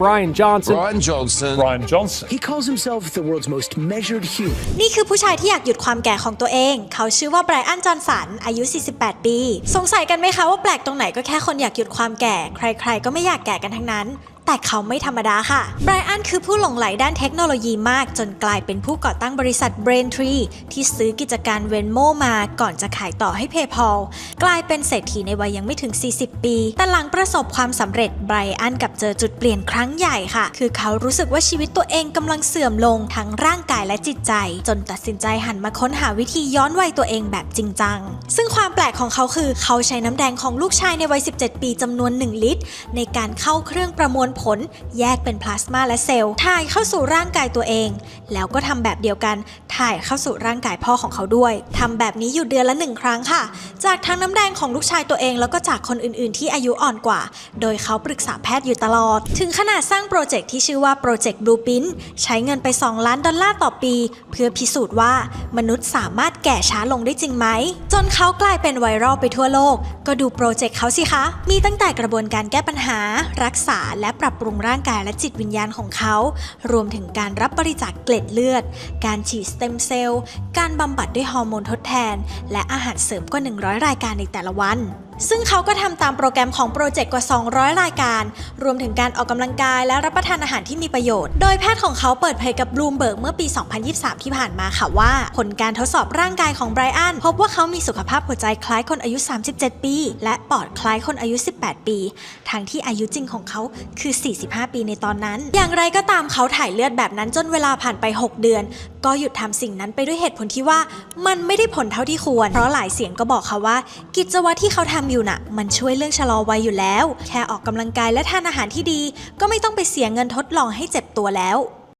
Brian Johnson. Brian Johnson. Brian Johnson. He calls himself the world's most measured human. นี่คือผู้ชายที่อยากหยุดความแก่ของตัวเอง เขาชื่อว่าไบรอันจอห์นสัน อายุ 48 ปี สงสัยกันไหมคะว่าแปลกตรงไหนก็แค่คนอยากหยุดความแก่ ใครๆ ก็ไม่อยากแก่กันทั้งนั้น แต่เขาไม่ธรรมดาค่ะไบรอันคือผู้หลงไหลด้านเทคโนโลยีมาก จนกลายเป็นผู้ก่อตั้งบริษัท Braintree ที่ซื้อกิจการ Venmo มาก่อนจะขายต่อให้ PayPal กลายเป็นเศรษฐีในวัยยังไม่ถึง 40 ปี แต่หลังประสบความสำเร็จไบรอันกับเจอจุดเปลี่ยนครั้งใหญ่ค่ะ คือเขารู้สึกว่าชีวิตตัวเองกำลังเสื่อมลงทั้งร่างกายและจิตใจ จนตัดสินใจหันมาค้นหาวิธีย้อนวัยตัวเองแบบจริงจัง ซึ่งความแปลกของเขาคือเขาใช้น้ำแดงของลูกชายในวัย 17 ปีจำนวน 1 ลิตร ในการเข้าเครื่องประมวลผลแยกเป็นพลาสมาและเซลล์ถ่ายเข้าสู่ร่างกายตัวเอง แล้วก็ทำแบบเดียวกันถ่ายเข้าสู่ร่างกายพ่อของเขาด้วยทำแบบนี้อยู่เดือนละหนึ่งครั้งค่ะ จากทั้งน้ำแดงของลูกชายตัวเอง แล้วก็จากคนอื่นๆ ที่อายุอ่อนกว่า โดยเขาปรึกษาแพทย์อยู่ตลอด ถึงขนาดสร้างโปรเจกต์ที่ชื่อว่าโปรเจกต์บลูปินใช้เงินไป 2 ล้านดอลลาร์ต่อปี เพื่อพิสูจน์ว่ามนุษย์สามารถแก่ช้าลงได้จริงไหม จนเขากลายเป็นไวรัลไปทั่วโลก ก็ดูโปรเจกต์เขาสิคะ มีตั้งแต่กระบวนการแก้ปัญหา รักษาและปรับปรุงร่างกายและจิตวิญญาณของเขา รวมถึงการรับบริจาคเกล็ดเลือด การฉีดสเต็มเซลล์ การบำบัดด้วยฮอร์โมนทดแทน และอาหารเสริมกว่า 100 รายการในแต่ละวันซึ่งเขาก็ทำตามโปรแกรมของโปรเจกต์กว่า 200 รายการ รวมถึงการออกกำลังกายและรับประทานอาหารที่มีประโยชน์ โดยแพทย์ของเขาเปิดเผยกับบลูมเบิร์กเมื่อปี 2023 ที่ผ่านมาค่ะว่า ผลการทดสอบร่างกายของไบรอันพบว่าเขามีสุขภาพหัวใจคล้ายคนอายุ 37 ปี และปอดคล้ายคนอายุ 18 ปี ทั้งที่อายุจริงของเขาคือ 45 ปีในตอนนั้น อย่างไรก็ตามเขาถ่ายเลือดแบบนั้นจนเวลาผ่านไป 6 เดือน ก็หยุดทำสิ่งนั้นไปด้วยเหตุผลที่ว่ามันไม่ได้ผลเท่าที่ควร เพราะหลายเสียงก็บอกเขาว่า กิจวัตรที่เขาทำอยู่น่ะ มันช่วยเรื่องชะลอวัยอยู่แล้ว แค่ออกกำลังกายและทานอาหารที่ดี ก็ไม่ต้องไปเสียเงินทดลองให้เจ็บตัวแล้ว